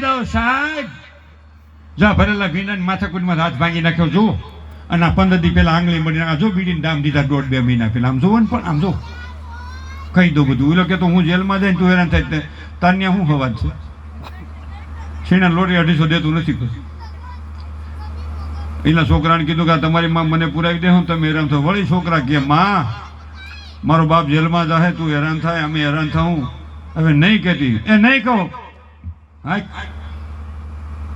જાઓ સાહેબ. જા, ભરેલા ભીંડા માથાકૂટમાં હાથ ભાંગી નાખ્યો જો અને આ પંદર દી પેલા આંગળી મળીને આ જો બીડીને દામ દીધા, દોઢ બે મહિના પેલા આમ જોવો ને પણ, આમ જો કહી દઉં બધું. એટલે કે તો હું જેલમાં જઈને તું હેરાન થાય તે શું હવાજ છે? છીણા લોટી અઢીસો દેતું નથી કોઈ? એના છોકરાને કીધું કે તમારી માં મને પુરાવી દે, હું તમે હેરાન થો વળી છોકરા કે, માં, મારો બાપ જેલમાં જાહે, તું હેરાન થાય, અમે હેરાન થાઉં. હવે નહીં કહેતી. એ નહીં કહો. હાય.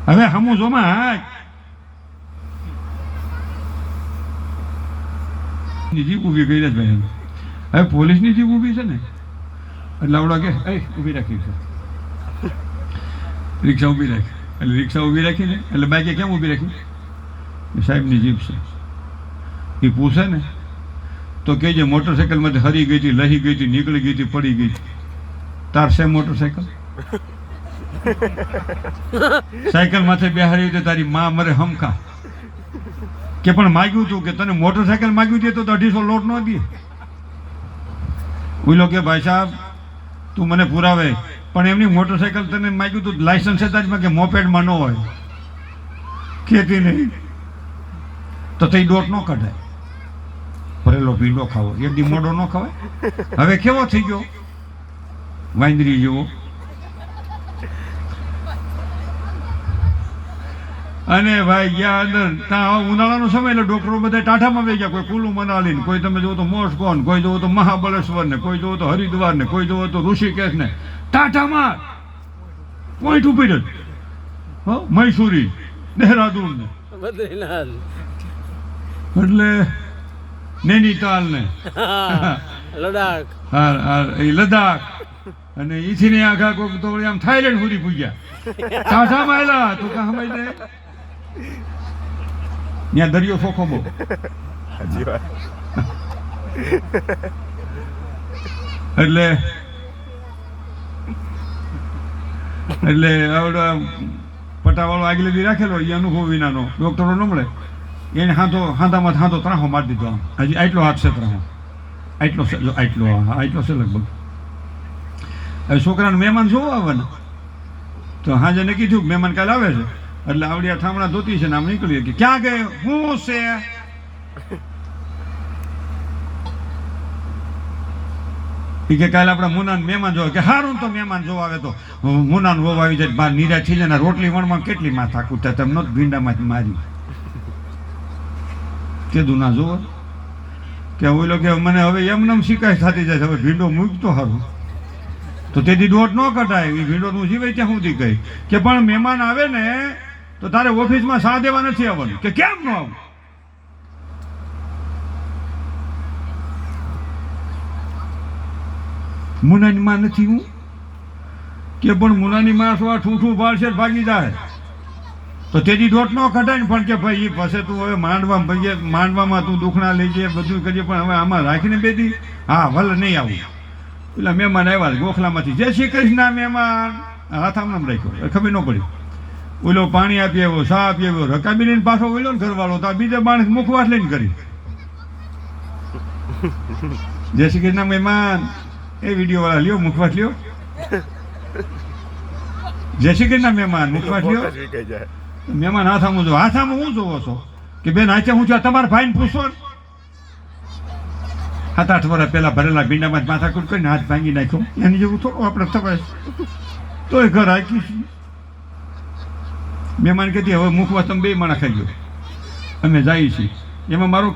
હવે હમું જોમાં, હાય. ની જીપ ઊભી કરી ભાઈ હવે પોલીસની જીપ ઊભી છે ને, એટલે આવડા કે, એ, ઊભી રાખી છે. રિક્ષા ઊભી રાખી. એટલે રિક્ષા ઊભી રાખીને એટલે બાઈકે કેમ ઊભી રાખી? સાહેબની જીપ છે. એ પૂછે ને, તો કે જે મોટરસાઇકલમાંથી હરી ગઈ હતી, લહી ગઈ હતી, નીકળી ગઈ હતી, પડી ગઈ હતી. તાર છે મોટરસાઇકલ સાયકલ માથે બેહારી તો તારી માં મરે હમખા. કે પણ માગ્યું તું કે તને મોટરસાયકલ માગ્યું છે તો અઢીસો લોટ ન દે. બોલો કે ભાઈ સાહેબ, તું મને પુરાવે. પણ એમની મોટરસાયકલ તને માગ્યું તું લાયસન્સ છે તારીમાં કે મોપેડમાં ન હોય. ખેતી નહીં. તો તે દોટ ન કઢાય ભરેલો પીંડો ખાવો. એક દી મોડો ન ખવાય. હવે કેવો થઈ ગયો? વાંદરી જેવો. અને ભાઈ ગયા અંદર ત્યાં ઉનાળાનો સમય એટલે ડોક્ટરો બધા ટાઢામાં વહી ગયા. કોઈ કુલુ મનાલીને કોઈ તમે જોવો તો મોસ્કોન કોઈ જોવો તો મહાબળેશ્વર ને કોઈ જોવો તો હરિદ્વાર ને કોઈ જોવો તો ઋષિકેશ ને ટાઢામાં પોઈન્ટ ઉપર જ. મૈસૂરી દહેરાદૂન ને એટલે નૈનીતાલ ને લડાખ. હા હા એ લદ્દાખ અને ઈથી ને આખા કોક તો આમ થાઈલેન્ડ સુધી પૂજ્યા. ટાઢામાં આવેલા તું કામ ત્યાં દરિયો ચોખ્ખો બહુ એટલે એટલે આવડે પટાવાળો આગલે દી રાખેલો એ અનુભવ વિનાનો. ડોક્ટરો ન મળે. એને હાથો હાથામાં હાથો ત્રાહો મારી દીધો હજી આટલો હાથ છે ત્રાહો. આટલો છે આટલો આટલો છે લગભગ. હવે છોકરાને મહેમાન જોવા આવવાના તો હાજે ને કીધું કે મહેમાન કાલે આવે છે. એટલે આવડી આ થામણા ધોતી છે ને આમ નીકળી કે ક્યાં ગਏ હું છે? કે કાલે આપણે મુનાન મહેમાન જોવા કે હારું તો મહેમાન જોવા આવે તો. મુનાન વહુ આવી જાય બાર નીરા થઈ જાય રોટલી વણમાં કેટલી માથા કૂટતા તમને જ ભીંડામાં મારી. કીધું ના જોવો કે ઓલો કે મને હવે એમનેમ શિકાય થતી જાય હવે ભીંડો મૂકતો હારું. તો તેથી દોટ ન કટાય એ ભીંડો નું જીવે ત્યાં સુધી કહી કે પણ મહેમાન આવે ને તો તારે ઓફિસમાં સા દેવા નથી આવવાનું, કે કેમ ન આવું? મુનાનીમાં નથી હું, કે પણ મુનાની માં શું ઠૂઠું પાડશે ભાગી જાય. તો તેજી દોટ ન કઢાય ને પણ કે ભાઈ એ પાસે તું હવે માંડવા ભાઈએ, માંડવામાં તું દુખણા લઈ જાય બધું કરીએ, પણ હવે આમાં રાખીને બેદી હા, ભલે, નહીં આવું. પેલા મહેમાન આવ્યા, ગોખલામાંથી. જય શ્રી કૃષ્ણ, મહેમાન. હાથ આમ નામ રાખ્યો ખબર ન પડી. ઓલો પાણી આપી આવ્યો ચા આપી આવ્યો રકાબી લઈને પાછો ઓલો ને ઘરવાળો તો બીજા માણસ મુખવાસ લઈને કરી. જય શ્રી કૃષ્ણ મહેમાન. એ વીડિયો વાળા લ્યો મુખવાસ લ્યો. જય શ્રી કૃષ્ણ મહેમાન મુખવાસ લ્યો. મહેમાન હાથામાં જો હાથામાં હું જોવો છો? કે બેન આચે હું છું તમારા ભાઈને પૂછો સાત આઠ વર્ષ પહેલા ભરેલા ભીંડામાં જ માથાકૂટ કરીને હાથ ભાંગી નાખ્યો. એની જેવું થોડું આપણે થવાય તોય ઘર હાકી મહેમાન કહેતી હવે મુખવા તમે બે માણા ખાઈ ગયો. અમે જઈએ છીએ. એમાં મારો